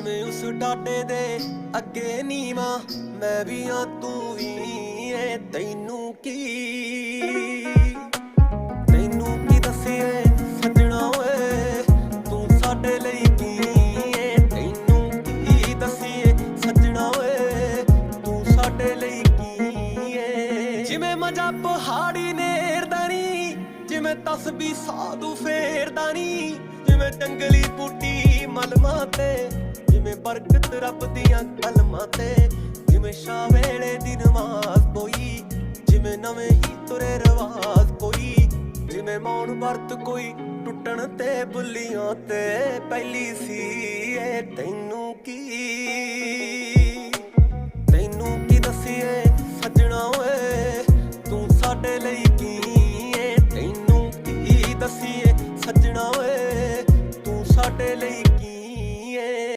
ਜਿਵੇਂ ਉਸ ਡਾਡੇ ਦੇ ਅੱਗੇ ਨੀਵਾ, ਮੈਂ ਵੀ ਆ ਤੂੰ ਵੀ ਏ ਤੈਨੂੰ ਕੀ? ਤੈਨੂੰ ਕੀ ਦੱਸੀਏ, ਸੱਜਣਾ ਓਏ, ਤੂੰ ਸਾਡੇ ਲਈ ਕੀ? ਏ ਤੈਨੂੰ ਕੀ ਦੱਸੀਏ, ਸੱਜਣਾ ਓਏ, ਤੂੰ ਸਾਡੇ ਲਈ ਕੀ? ਏ ਜਿਵੇਂ ਮਜਾ ਪਹਾੜੀ ਨੇਰਦਾ ਨੀ ਜਿਵੇਂ ਤਸਬੀ ਸਾਧੂ ਫੇਰਦਾ ਨੀ ਜਿਵੇਂ ਜੰਗਲੀ ਬੂਟੀ ਮਲਮਾ ਤੇ ਬਰਕਤ ਰੱਬ ਦੀਆਂ ਕਲਮਾਂ ਤੇ। ਜਿਵੇਂ ਸ਼ਾਂ ਵੇਲੇ ਦੀ ਨਮਾਜ਼ ਕੋਈ ਜਿਵੇਂ ਨਵੇਂ ਹੀ ਤੁਰੇ ਰਵਾਜ਼ ਕੋਈ ਜਿਵੇਂ ਮੌਨ ਵਰਤ ਕੋਈ ਟੁੱਟਣ ਤੇ ਬੁੱਲੀਆਂ ਤੇ। ਪਹਿਲੀ ਸੀ ਏ, ਤੈਨੂੰ ਕੀ? ਤੈਨੂੰ ਕੀ ਦਸੀਏ, ਸੱਜਣਾ ਓਏ, ਤੂੰ ਸਾਡੇ ਲਈ ਕੀ ਏ? ਤੈਨੂੰ ਕੀ ਦਸੀਏ, ਸੱਜਣਾ ਓਏ, ਤੂੰ ਸਾਡੇ ਲਈ ਕੀ ਏ?